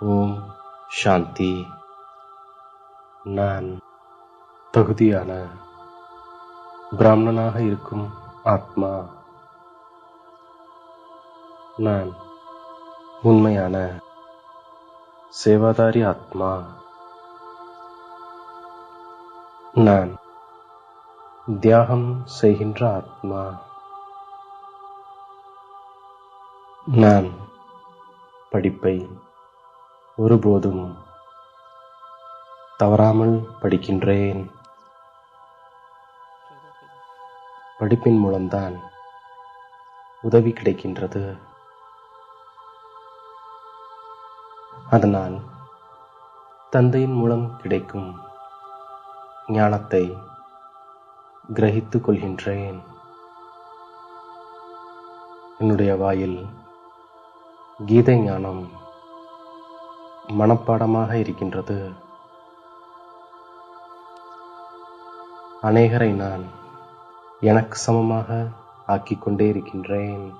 ஓம் சாந்தி. நான் தகுதியான பிராமணனாக இருக்கும் ஆத்மா. நான் உண்மையான சேவாதாரி ஆத்மா. நான் தியாகம் செய்கின்ற ஆத்மா. நான் படிப்பை ஒருபோதும் தவறாமல் படிக்கின்றேன். படிப்பின் மூலம்தான் உதவி கிடைக்கின்றது. அதனால் தந்தையின் மூலம் கிடைக்கும் ஞானத்தை கிரகித்துக் கொள்கின்றேன். என்னுடைய வாயில் கீதை ஞானம் மனப்பாடமாக இருக்கின்றது. அநேகரை நான் எனக்கு சமமாக ஆக்கிக் கொண்டே இருக்கின்றேன்.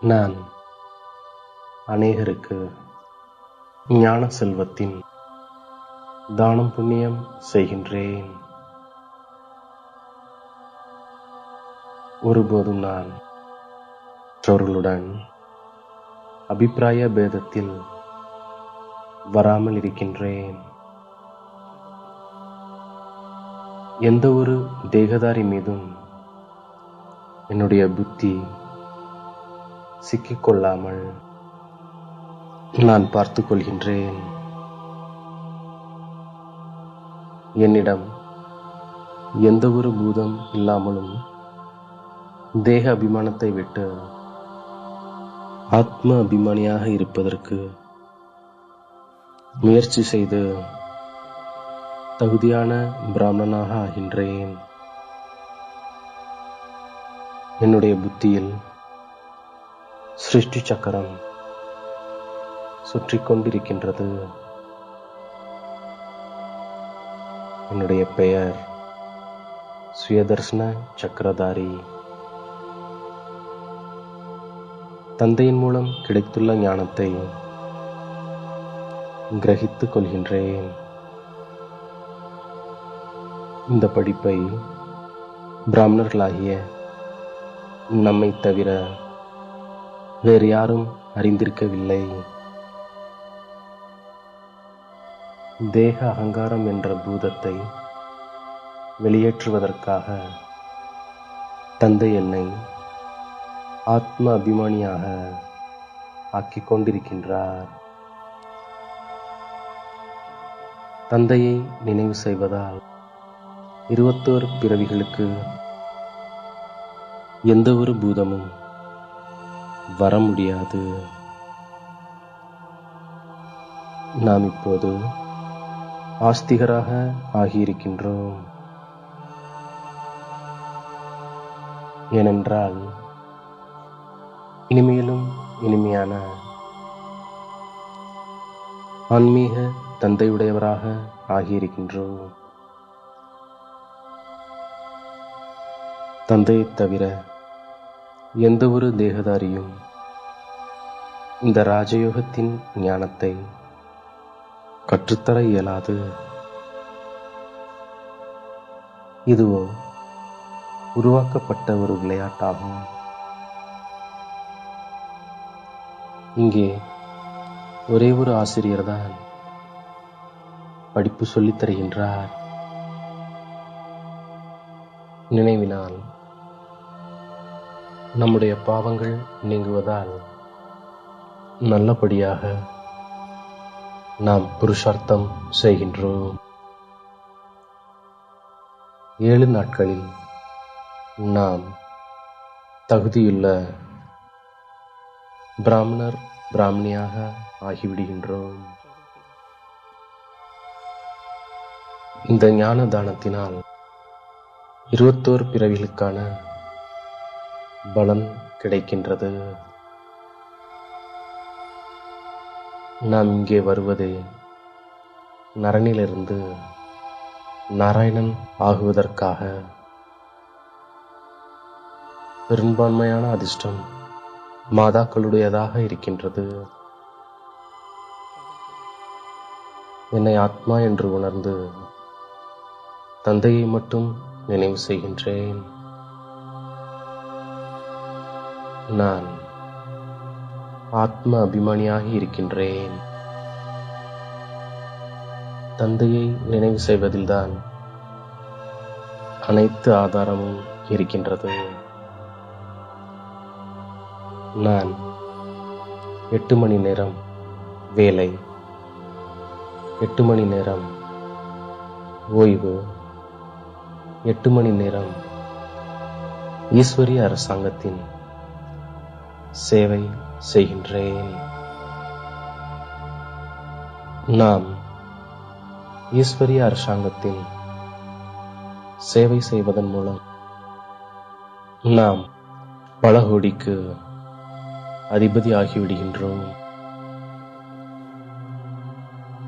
நான் அநேகருக்கு ஞான செல்வத்தின் தானம் புண்ணியம் செய்கின்றேன். ஒருபோதும் நான் மற்றவர்களுடன் அபிப்பிராய பேதத்தில் வராமல் இருக்கின்றேன். எந்த ஒரு தேகதாரி மீதும் என்னுடைய புத்தி சிக்கிக்கொள்ளாமல் நான் பார்த்து கொள்கின்றேன். என்னிடம் எந்த ஒரு பூதம் இல்லாமலும் தேக அபிமானத்தை விட்டு ஆத்ம அபிமானியாக இருப்பதற்கு முயற்சி செய்து தகுதியான பிராமணனாக ஆகின்றேன். என்னுடைய புத்தியில் சிருஷ்டி சக்கரம் சுற்றி கொண்டிருக்கின்றது. என்னுடைய பெயர் சுயதர்சன சக்கரதாரி. தந்தையின் மூலம் கிடைத்துள்ள ஞானத்தை கிரகித்துக் கொள்கின்றேன். இந்த படிப்பை பிராமணர்களாகிய நம்மை தவிர வேறு யாரும் அறிந்திருக்கவில்லை. தேக அகங்காரம் என்ற பூதத்தை வெளியேற்றுவதற்காக தந்தை என்னை ஆத்ம அபிமானியாக ஆக்கிக் கொண்டிருக்கின்றார். தந்தையை நினைவு செய்வதால் இருபத்தோரு பிறவிகளுக்கு எந்த ஒரு பூதமும் வர முடியாது. நாம் இப்போது ஆஸ்திகராக ஆகியிருக்கின்றோம். ஏனென்றால் இனிமையிலும் இனிமையான ஆன்மீக தந்தையுடையவராக ஆகியிருக்கின்றோம். தந்தையை தவிர எந்த ஒரு தேகதாரியும் இந்த ராஜயோகத்தின் ஞானத்தை கற்றுத்தர இயலாது. இதுவோ உருவாக்கப்பட்ட ஒரு விளையாட்டாகும். இங்கே ஒரே ஒரு ஆசிரியர் தான் படிப்பு சொல்லித் தருகின்றார். நினைவினால் நம்முடைய பாவங்கள் நீங்குவதால் நல்லபடியாக நாம் புருஷார்த்தம் செய்கின்றோம். ஏழு நாட்களில் நாம் தகுதியுள்ள பிராமணர் பிராமணியாக ஆகிவிடுகின்றோம். இந்த ஞான தானத்தினால் இருபத்தோரு பிறவிகளுக்கான பலன் கிடைக்கின்றது. நாம் இங்கே வருவது நரனிலிருந்து நாராயணன் ஆகுவதற்காக. பெரும்பான்மையான அதிர்ஷ்டம் மாதாக்களுடையதாக இருக்கின்றது. என்னை ஆத்மா என்று உணர்ந்து தந்தையை மட்டும் நினைவு செய்கின்றேன். நான் ஆத்ம அபிமானியாகி இருக்கின்றேன். தந்தையை நினைவு செய்வதில்தான் அனைத்து ஆதாரமும் இருக்கின்றது. நான் எட்டு மணி நேரம். வேலை. எட்டு மணி நேரம். ஓய்வு. எட்டு மணி நேரம். ஈஸ்வரிய அரசாங்கத்தின் சேவை செய்கின்றேன். நாம் ஈஸ்வரிய அரசாங்கத்தின் சேவை செய்வதன் மூலம் நாம் பல கோடிக்கு அதிபதி ஆகிவிடுகின்றோம்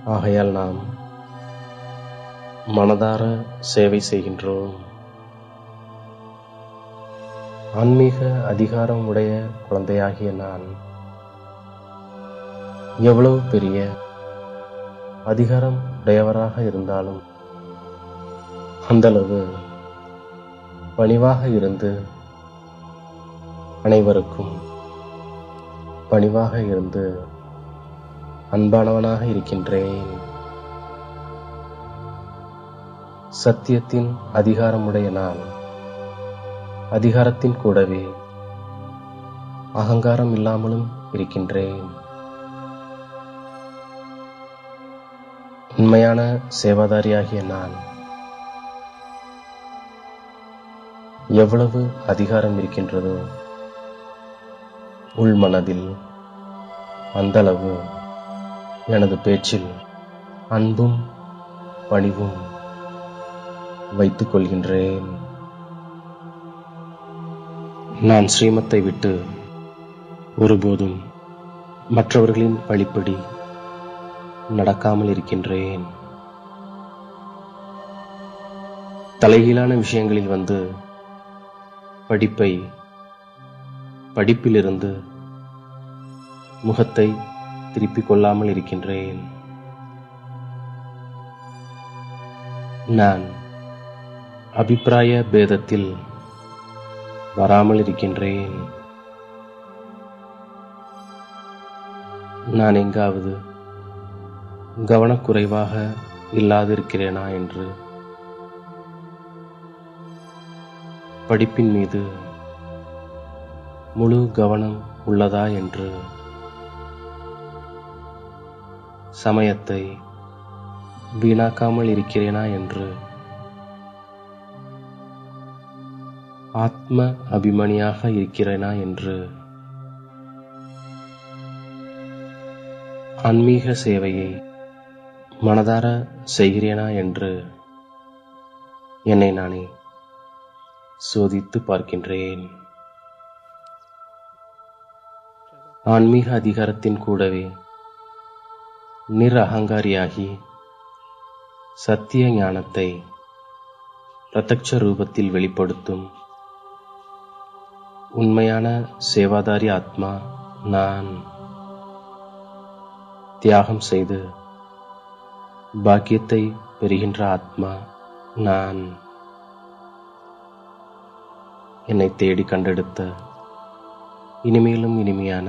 ஆகையால் நாம் மனதார சேவை செய்கின்றோம். ஆன்மீக அதிகாரம் உடைய குழந்தையாகிய நான் எவ்வளவு பெரிய அதிகாரம் உடையவராக இருந்தாலும் அந்தளவு பணிவாக இருந்து அனைவருக்கும் பணிவாக இருந்து அன்பானவனாக இருக்கின்றேன். சத்தியத்தின் அதிகாரமுடைய நான் அதிகாரத்தின் கூடவே அகங்காரம் இல்லாமலும் இருக்கின்றேன். உண்மையான சேவாதாரியாகிய நான் எவ்வளவு அதிகாரம் இருக்கின்றதோ உள்மனதில் அந்தளவு எனது பேச்சில் அன்பும் பணிவும் வைத்துக் கொள்கின்றேன். நான் ஸ்ரீமத்தை விட்டு ஒருபோதும் மற்றவர்களின் வழிப்படி நடக்காமல் இருக்கின்றேன். தலைகீழான விஷயங்களில் வந்து படிப்பை படிப்பிலிருந்து முகத்தை திருப்பிக் கொள்ளாமல் இருக்கின்றேன். நான் அபிப்பிராய பேதத்தில் வராமல் இருக்கின்றேன். நான் எங்காவது கவனக்குறைவாக இல்லாதிருக்கிறேனா என்று படிப்பின் மீது முழு கவனம் உள்ளதா என்று சமயத்தை வீணாக்காமல் இருக்கிறேனா என்று ஆத்ம அபிமானியாக இருக்கிறேனா என்று ஆன்மீக சேவையை மனதார செய்கிறேனா என்று என்னை நானே சோதித்து பார்க்கின்றேன். ஆன்மீக அதிகாரத்தின் கூடவே நிர் அகங்காரியாகி சத்திய ஞானத்தை பிரத்யட்ச ரூபத்தில் வெளிப்படுத்தும் உண்மையான சேவாதாரி ஆத்மா நான். தியாகம் செய்து பாக்கியத்தை பெறுகின்ற ஆத்மா நான். என்னை தேடி கண்டெடுத்த இனிமேலும் இனிமையான